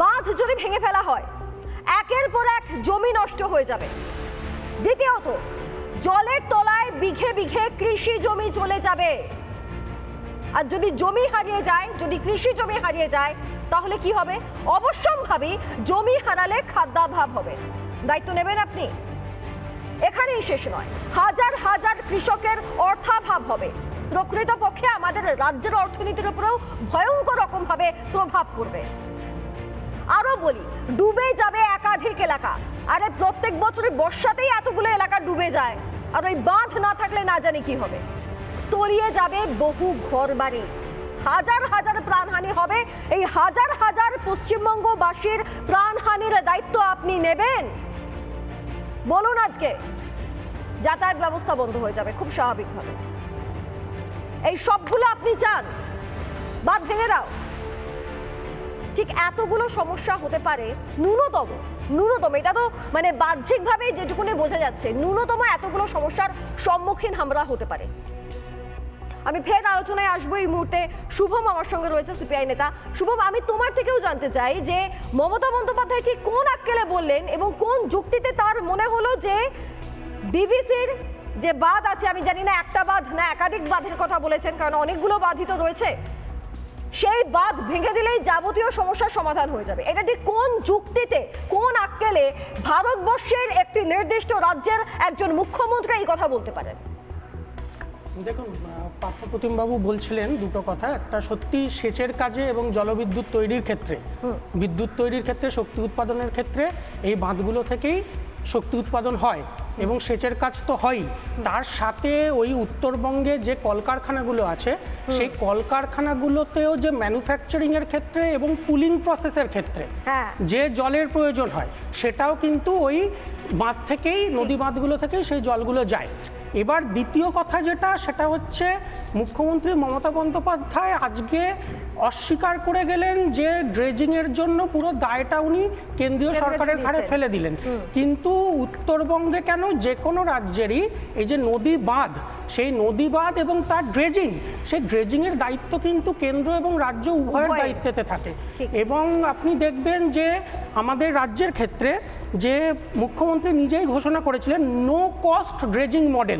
বাঁধ যদি ভেঙে ফেলা হয়, একের পর এক জমি নষ্ট হয়ে যাবে। দ্বিতীয়ত, জলের তলায় বিঘে বিঘে কৃষি জমি চলে যাবে। আর যদি জমি হারিয়ে যায়, যদি কৃষি জমি হারিয়ে যায়, তাহলে কি হবে? অবশ্যম্ভাবী জমি হারালে খাদ্যাভাব হবে। দায়িত্ব নেবেন আপনি। এখানেই শেষ নয়। হাজার হাজার কৃষকের অর্থাভাব হবে। প্রকৃতপক্ষে আমাদের রাজ্যের অর্থনীতির উপরেও ভয়ঙ্কর রকমভাবে প্রভাব পড়বে। আরও বলি, ডুবে যাবে একাধিক এলাকা। আরে প্রত্যেক বছরই বর্ষাতেই এতগুলো এলাকা ডুবে যায়। আর ওই বাঁধ না থাকলে না জানি কি হবে। তলিয়ে যাবে বহু ঘরবাড়ি। হাজার হাজার প্রাণহানি হবে। এই হাজার হাজার পশ্চিমবঙ্গবাসীর প্রাণহানির দায়িত্ব আপনি নেবেন? বলুন আজকে, যাতায়াত ব্যবস্থা বন্ধ হয়ে যাবে, খুব স্বাভাবিকভাবে। এই সবগুলো আপনি চান? বাদ ভেঙে দাও। ঠিক এতগুলো সমস্যা হতে পারে, ন্যূনতম ন্যূনতম, এটা তো মানে বাহ্যিকভাবে যেটুকুনি বোঝা যাচ্ছে, ন্যূনতম এতগুলো সমস্যার সম্মুখীন আমরা হতে পারে। আমি ফের আলোচনায় আসব এই মুহূর্তে। শুভম আমার সঙ্গে রয়েছে সিপিআই নেতা। শুভম, আমি তোমার থেকেও জানতে চাই যে মমতা বন্দ্যোপাধ্যায় ঠিক কোন আক্কেলে বললেন এবং কোন যুক্তিতে তার মনে হলো যে ডিভিসির যে বাঁধ আছে, আমি জানি না একটা বাঁধ না একাধিক বাঁধের কথা বলেছেন, কারণ অনেকগুলো বাঁধই তো রয়েছে। সেই বাঁধ ভেঙে দিলেই যাবতীয় সমস্যার সমাধান হয়ে যাবে। এটা ঠিক কোন যুক্তিতে কোন আক্কেলে ভারতবর্ষের একটি নির্দিষ্ট রাজ্যের একজন মুখ্যমন্ত্রী এই কথা বলতে পারেন? দেখুন পার্থপ্রতিমবাবু বলছিলেন দুটো কথা। একটা সত্যি সেচের কাজে এবং জলবিদ্যুৎ তৈরির ক্ষেত্রে। বিদ্যুৎ তৈরির ক্ষেত্রে শক্তি উৎপাদনের ক্ষেত্রে এই বাঁধগুলো থেকেই শক্তি উৎপাদন হয়। এবং সেচের কাজ তো হয়ই। তার সাথে ওই উত্তরবঙ্গে যে কলকারখানাগুলো আছে সেই কলকারখানাগুলোতেও যে ম্যানুফ্যাকচারিং এর ক্ষেত্রে এবং পুলিং প্রসেসের ক্ষেত্রে হ্যাঁ। যে জলের প্রয়োজন হয় সেটাও কিন্তু ওই বাঁধ থেকেই নদী বাঁধগুলো থেকেই সেই জলগুলো যায়। এবার দ্বিতীয় কথা যেটা সেটা হচ্ছে মুখ্যমন্ত্রী মমতা বন্দ্যোপাধ্যায় আজকে অস্বীকার করে গেলেন যে ড্রেজিংয়ের জন্য পুরো দায়টা উনি কেন্দ্রীয় সরকারের ঘাড়ে ফেলে দিলেন। কিন্তু উত্তরবঙ্গে কেন যে কোনো রাজ্যেরই এই যে নদী বাঁধ সেই নদী বাঁধ এবং তার ড্রেজিং সেই ড্রেজিংয়ের দায়িত্ব কিন্তু কেন্দ্র এবং রাজ্য উভয়ের উভয়ের। দায়িত্বেতে থাকে। এবং আপনি দেখবেন যে আমাদের রাজ্যের ক্ষেত্রে যে মুখ্যমন্ত্রী নিজেই ঘোষণা করেছিলেন নো কস্ট ড্রেজিং মডেল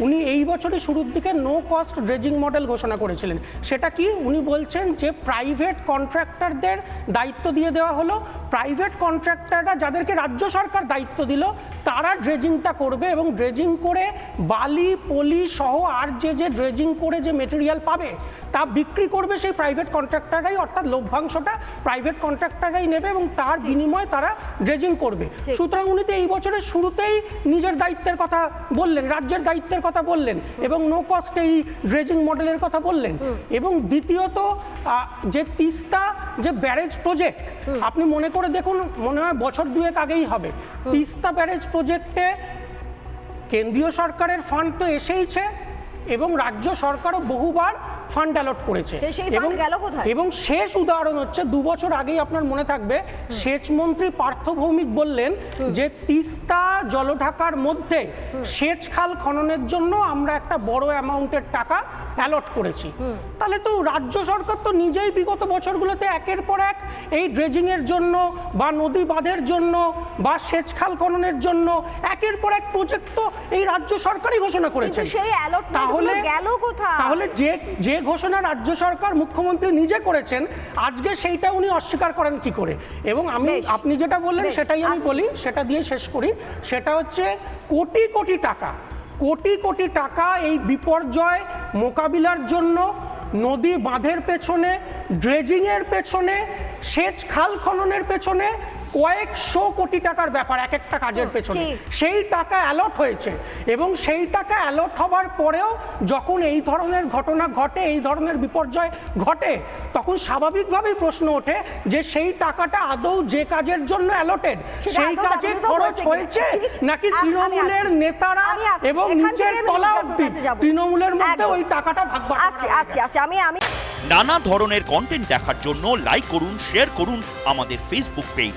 উনি এই বছরের শুরুর দিকে নো কস্ট ড্রেজিং মডেল ঘোষণা করেছিলেন। সেটা কি? উনি বলছেন যে প্রাইভেট কন্ট্রাক্টরদের দায়িত্ব দিয়ে দেওয়া হলো। প্রাইভেট কন্ট্রাক্টররা যাদেরকে রাজ্য সরকার দায়িত্ব দিল তারা ড্রেজিংটা করবে এবং ড্রেজিং করে বালি পলি সহ আর যে যে ড্রেজিং করে যে মেটেরিয়াল পাবে তা বিক্রি করবে সেই প্রাইভেট কন্ট্রাক্টররাই অর্থাৎ লভ্যাংশটা প্রাইভেট কন্ট্রাক্টররাই নেবে এবং তার বিনিময়ে তারা ড্রেজিং করবে। সুতরাং উনি তো এই বছরের শুরুতেই নিজের দায়িত্বের কথা বললেন রাজ্যের দায়িত্বের কথা বললেন এবং নো কস্ট এই ড্রেজিং মডেলের কথা বললেন। এবং দ্বিতীয়ত যে তিস্তা, যে ব্যারেজ প্রজেক্ট আপনি মনে করে দেখুন, মনে হয় বছর দুয়েক আগেই হবে। তিস্তা ব্যারেজ প্রজেক্টে কেন্দ্রীয় সরকারের ফান্ড তো এসেইছে এবং রাজ্য সরকারও বহুবার ফান্ড অ্যালট করেছে। কোথায়? এবং শেষ উদাহরণ হচ্ছে দু বছর আগেই আপনার মনে থাকবে সেচ মন্ত্রী পার্থ ভৌমিক বললেন যে তিস্তা জলঢাকার মধ্যে সেচ খাল খননের জন্য আমরা একটা বড় অ্যামাউন্টের টাকা অ্যালট করেছি। তাহলে তো রাজ্য সরকার তো নিজেই বিগত বছরগুলোতে একের পর এক এই ড্রেজিংয়ের জন্য বা নদী বাঁধের জন্য বা সেচ খাল খননের জন্য একের পর এক প্রজেক্ট তো এই রাজ্য সরকারই ঘোষণা করেছে। সেই allotment গুলো গেল কোথায়? তাহলে যে যে ঘোষণা রাজ্য সরকার মুখ্যমন্ত্রী নিজে করেছেন আজকে সেইটা উনি অস্বীকার করেন কি করে? এবং আমি আপনি যেটা বললেন সেটাই আমি বলি সেটা দিয়ে শেষ করি। সেটা হচ্ছে কোটি কোটি টাকা কোটি কোটি টাকা এই বিপর্যয় মোকাবিলার জন্য নদী বাঁধের পেছনে ড্রেজিংয়ের পেছনে সেচ খাল খননের পেছনে কয়েকশো কোটি টাকার ব্যাপার এক একটা কাজের পেছনে। সেই টাকা অ্যালট হয়েছে এবং সেই টাকা অ্যালট হবার পরেও যখন এই ধরনের ঘটনা ঘটে এই ধরনের বিপর্যয় ঘটে তখন স্বাভাবিকভাবেই প্রশ্ন ওঠে যে সেই টাকাটা আদৌ যে কাজের জন্য অ্যালটেড সেই কাজে খরচ হয়েছে নাকি তৃণমূলের নেতারা আমি এবং নিচের তলা অব্দি তৃণমূলের মধ্যে ওই টাকাটা ভাগ আমি আমি নানা ধরনের কন্টেন্ট দেখার জন্য লাইক করুন শেয়ার করুন আমাদের ফেসবুক পেজ